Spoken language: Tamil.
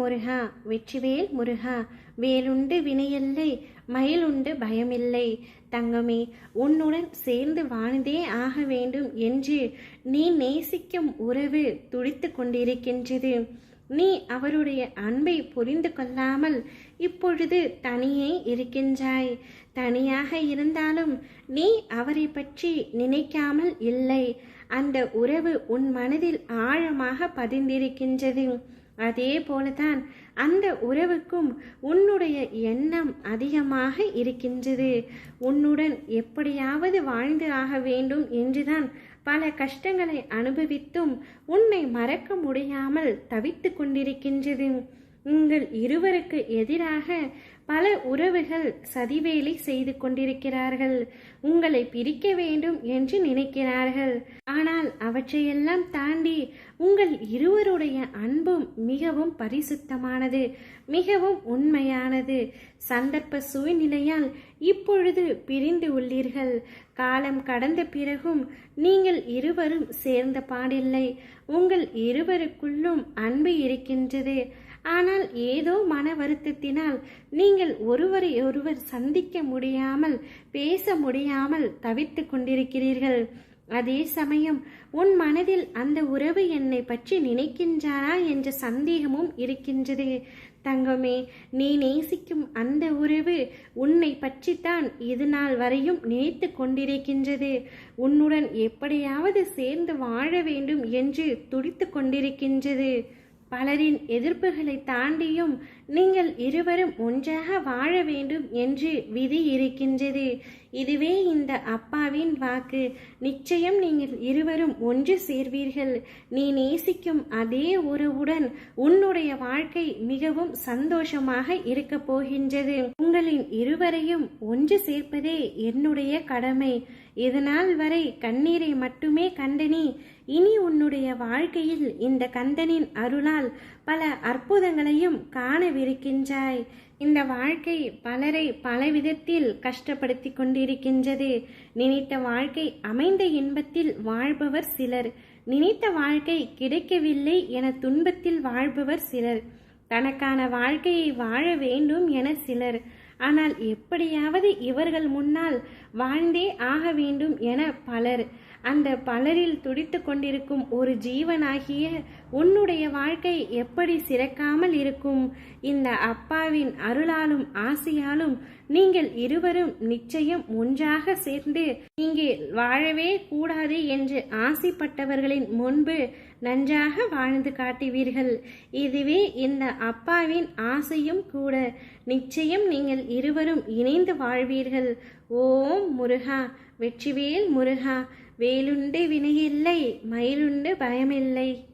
முருகா வெற்றிவேல் முருகா வேலுண்டு வினையில்லை மயிலுண்டு பயமில்லை. தங்கமே உன்னுடன் சேர்ந்து வாழ்ந்தே ஆக வேண்டும் என்று நீ நேசிக்கும் உறவு துடித்து கொண்டிருக்கின்றது. நீ அவருடைய அன்பை புரிந்து கொள்ளாமல் இப்பொழுது தனியே இருக்கின்றாய். தனியாக இருந்தாலும் நீ அவரை பற்றி நினைக்காமல் இல்லை. அந்த உறவு உன் மனதில் ஆழமாக பதிந்திருக்கின்றது. அதே போலதான் அந்த உறவுக்கும் உன்னுடைய எண்ணம் அதிகமாக இருக்கின்றது. உன்னுடன் எப்படியாவது வாழ்ந்து ஆக வேண்டும் என்றுதான் பல கஷ்டங்களை அனுபவித்தும் உன்னை மறக்க முடியாமல் தவித்து கொண்டிருக்கின்றது. உங்கள் இருவருக்கு எதிராக பல உறவுகள் சதிவேலை செய்து கொண்டிருக்கிறார்கள். உங்களை பிரிக்க வேண்டும் என்று நினைக்கிறார்கள். ஆனால் அவற்றையெல்லாம் தாண்டி உங்கள் இருவருடைய அன்பும் மிகவும் பரிசுத்தமானது மிகவும் உண்மையானது. சந்தர்ப்ப சூழ்நிலையால் இப்பொழுது பிரிந்து உள்ளீர்கள். காலம் கடந்த பிறகும் நீங்கள் இருவரும் சேர்ந்த பாடில்லை. உங்கள் இருவருக்குள்ளும் அன்பு இருக்கின்றது. ஆனால் ஏதோ மன வருத்தத்தினால் நீங்கள் ஒருவரை ஒருவர் சந்திக்க முடியாமல் பேச முடியாமல் தவித்து கொண்டிருக்கிறீர்கள். அதே சமயம் உன் மனதில் அந்த உறவு என்னை பற்றி நினைக்கின்றாரா என்ற சந்தேகமும் இருக்கின்றது. தங்கமே நீ நேசிக்கும் அந்த உறவு உன்னை பற்றித்தான் இது நாள் வரையும் நினைத்து கொண்டிருக்கின்றது. உன்னுடன் எப்படியாவது சேர்ந்து வாழ வேண்டும் என்று துடித்து கொண்டிருக்கின்றது. பலரின் எதிர்ப்புகளை தாண்டியும் நீங்கள் இருவரும் ஒன்றாக வாழ வேண்டும் என்று விதி இருக்கின்றது. இதுவே இந்த அப்பாவின் வாக்கு. நிச்சயம் நீங்கள் இருவரும் ஒன்று சேர்வீர்கள். நீ நேசிக்கும் அதே உறவுடன் உன்னுடைய வாழ்க்கை மிகவும் சந்தோஷமாக இருக்க போகின்றது. உங்களின் இருவரையும் ஒன்று சேர்ப்பதே என்னுடைய கடமை. இதனால் வரை கண்ணீரை மட்டுமே கண்டனி. இனி உன்னுடைய வாழ்க்கையில் இந்த கந்தனின் அருளால் பல அற்புதங்களையும் காண இருக்கின்றாய். இந்த வாழ்க்கை பலரை பலவிதத்தில் கஷ்டப்படுத்தி கொண்டிருக்கின்றது. நினைத்த வாழ்க்கை அமைந்த இன்பத்தில் வாழ்பவர் சிலர். நினைத்த வாழ்க்கை கிடைக்கவில்லை என துன்பத்தில் வாழ்பவர் சிலர். தனக்கான வாழ்க்கையை வாழ வேண்டும் என சிலர். ஆனால் எப்படியாவது இவர்கள் முன்னால் வாழ்ந்தே ஆக வேண்டும் என பலர். அந்த பலரில் துடித்து கொண்டிருக்கும் ஒரு ஜீவனாகிய உன்னுடைய வாழ்க்கை எப்படி சிறக்காமல் இருக்கும்? இந்த அப்பாவின் அருளாலும் ஆசையாலும் நீங்கள் இருவரும் நிச்சயம் ஒன்றாக சேர்ந்து இங்கே வாழவே கூடாது என்று ஆசைப்பட்டவர்களின் முன்பு நன்றாக வாழ்ந்து காட்டுவீர்கள். இதுவே இந்த அப்பாவின் ஆசையும் கூட. நிச்சயம் நீங்கள் இருவரும் இணைந்து வாழ்வீர்கள். ஓம் முருகா வெற்றிவேல் முருகா. வேலுண்டு வினையில்லை மயிலுண்டு பயமில்லை.